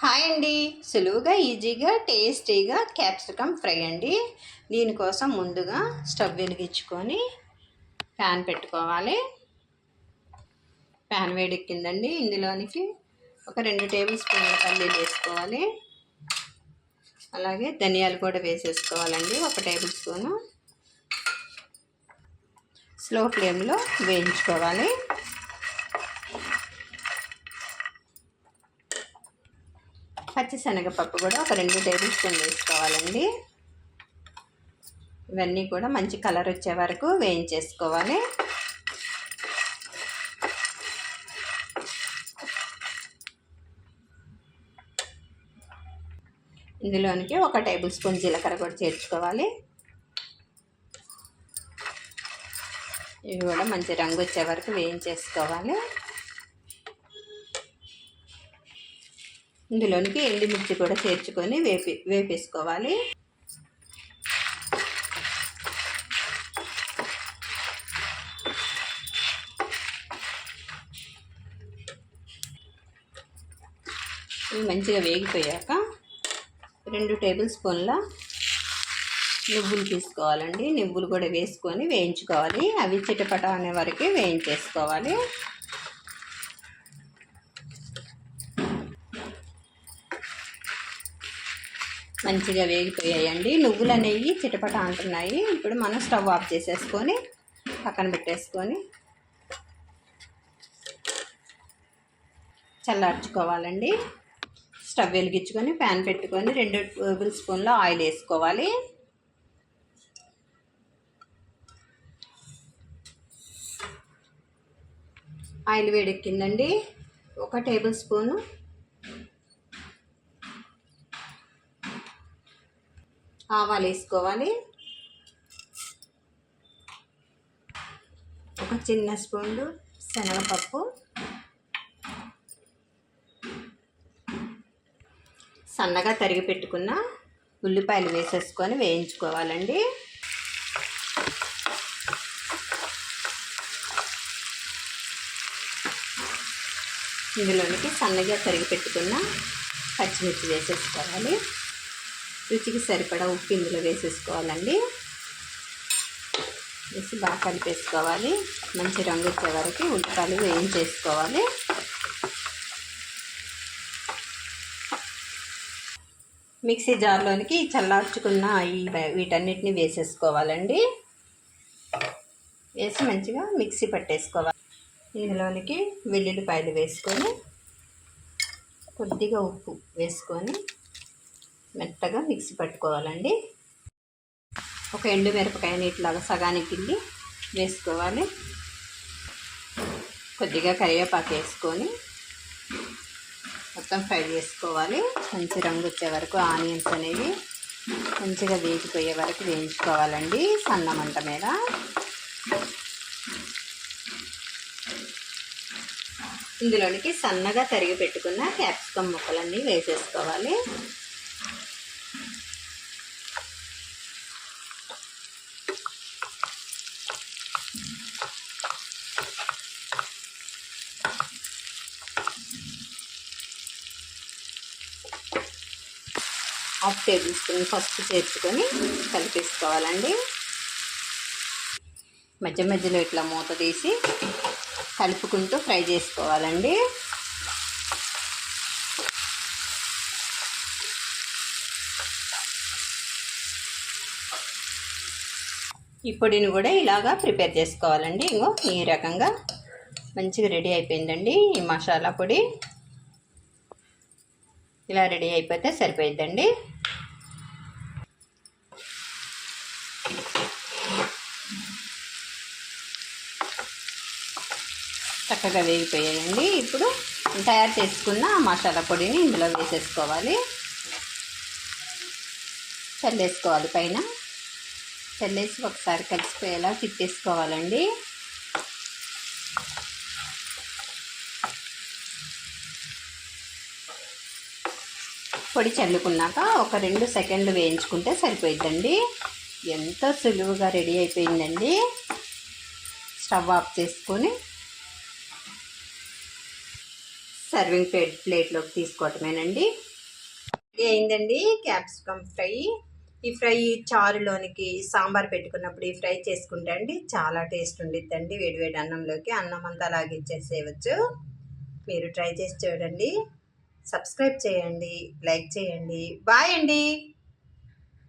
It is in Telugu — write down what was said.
హాయ్ అండి. సులువుగా ఈజీగా టేస్టీగా క్యాప్సికమ్ ఫ్రై అండి. దీనికోసం ముందుగా స్టవ్ వెలిగించుకొని ప్యాన్ పెట్టుకోవాలి. ప్యాన్ వేడెక్కిందండి. ఇందులోనికి ఒక రెండు టేబుల్ స్పూన్ల పల్లీలు వేసుకోవాలి. అలాగే ధనియాలు కూడా వేసేసుకోవాలండి. ఒక టేబుల్ స్పూను. స్లో ఫ్లేమ్లో వేయించుకోవాలి. పచ్చిశనగపప్పు కూడా ఒక రెండు టేబుల్ స్పూన్ వేసుకోవాలండి. ఇవన్నీ కూడా మంచి కలర్ వచ్చే వరకు వేయించేసుకోవాలి. ఇందులోనికి ఒక టేబుల్ స్పూన్ జీలకర్ర కూడా చేర్చుకోవాలి. ఇవి కూడా మంచి రంగు వచ్చే వరకు వేయించేసుకోవాలి. ఇందులోనికి ఎండుమిర్చి కూడా చేర్చుకొని వేపి వేపేసుకోవాలి. ఇవి మంచిగా వేగిపోయాక రెండు టేబుల్ స్పూన్ల నువ్వులు తీసుకోవాలండి. నువ్వులు కూడా వేసుకొని వేయించుకోవాలి. అవి చిటపట అనే వరకు వేయించేసుకోవాలి. మంచిగా వేగిపోయాయండి. నువ్వులు అనేవి చిటపట అంటున్నాయి. ఇప్పుడు మనం స్టవ్ ఆఫ్ చేసేసుకొని పక్కన పెట్టేసుకొని చల్లార్చుకోవాలండి. స్టవ్ వెలిగించుకొని ప్యాన్ పెట్టుకొని రెండు టేబుల్ స్పూన్ల ఆయిల్ వేసుకోవాలి. ఆయిల్ వేడెక్కిందండి. ఒక టేబుల్ స్పూను ఆవాలు వేసుకోవాలి. ఒక చిన్న స్పూన్లు శనగపప్పు. సన్నగా తరిగి పెట్టుకున్న ఉల్లిపాయలు వేసేసుకొని వేయించుకోవాలండి. ఇందులోనికి సన్నగా తరిగి పెట్టుకున్న పచ్చిమిర్చి వేసేసుకోవాలి. రుచికి సరిపడా ఉప్పు ఇందులో వేసేసుకోవాలండి. వేసి బాగా కలిపేసుకోవాలి. మంచి రంగు వచ్చే వరకు ఉల్లిపాయలు వేయించేసుకోవాలి. మిక్సీ జార్లోనికి చల్లార్చుకున్న ఈ వీటన్నిటిని వేసేసుకోవాలండి. వేసి మంచిగా మిక్సీ పట్టేసుకోవాలి. ఇందులోనికి వెల్లుల్లిపాయలు వేసుకొని కొద్దిగా ఉప్పు వేసుకొని మెత్తగా మిక్సీ పట్టుకోవాలండి. ఒక ఎండు మిరపకాయని ఇట్లాగా సగానికి గిల్లి వేసుకోవాలి. కొద్దిగా కరివేపాకు వేసుకొని మొత్తం ఫ్రై చేసుకోవాలి. మంచి రంగు వచ్చే వరకు ఆనియన్స్ అనేవి మంచిగా వేగిపోయే వరకు వేయించుకోవాలండి సన్న మంట మీద. ఇందులోనికి సన్నగా తరిగి పెట్టుకున్న క్యాప్సికమ్ ముక్కలన్నీ వేసేసుకోవాలి. హాఫ్ టేబుల్ స్పూన్ పసుపు చేర్చుకొని కలిపేసుకోవాలండి. మధ్య మధ్యలో ఇట్లా మూత తీసి కలుపుకుంటూ ఫ్రై చేసుకోవాలండి. ఈ పొడిని కూడా ఇలాగా ప్రిపేర్ చేసుకోవాలండి. ఇంకో ఈ రకంగా మంచిగా రెడీ అయిపోయిందండి ఈ మసాలా పొడి. ఇలా రెడీ అయిపోతే సరిపోయిద్దండి. చక్కగా వేగిపోయాయండి. ఇప్పుడు తయారు చేసుకున్న మసాలా పొడిని ఇందులో వేసేసుకోవాలి. చల్లేసుకోవాలి పైన. చల్లేసి ఒకసారి కలిసిపోయేలా తిప్పేసుకోవాలండి. పొడి చల్లుకున్నాక ఒక రెండు సెకండ్లు వేయించుకుంటే సరిపోయిద్దండి. ఎంతో సులువుగా రెడీ అయిపోయిందండి. స్టవ్ ఆఫ్ చేసుకొని సర్వింగ్ ప్లేట్ ప్లేట్లోకి తీసుకోవటమేనండి. ఇది అయిందండి క్యాప్సికమ్ ఫ్రై ఈ ఫ్రై చారులోనికి సాంబార్ పెట్టుకున్నప్పుడు ఈ ఫ్రై చేసుకుంటే అండి చాలా టేస్ట్ ఉండిద్దండి. వేడివేడి అన్నంలోకి అన్నం అంతా లాగించేసేయవచ్చు మీరు ట్రై చేసి చూడండి. సబ్స్క్రైబ్ చేయండి. లైక్ చేయండి. బాయ్ అండి.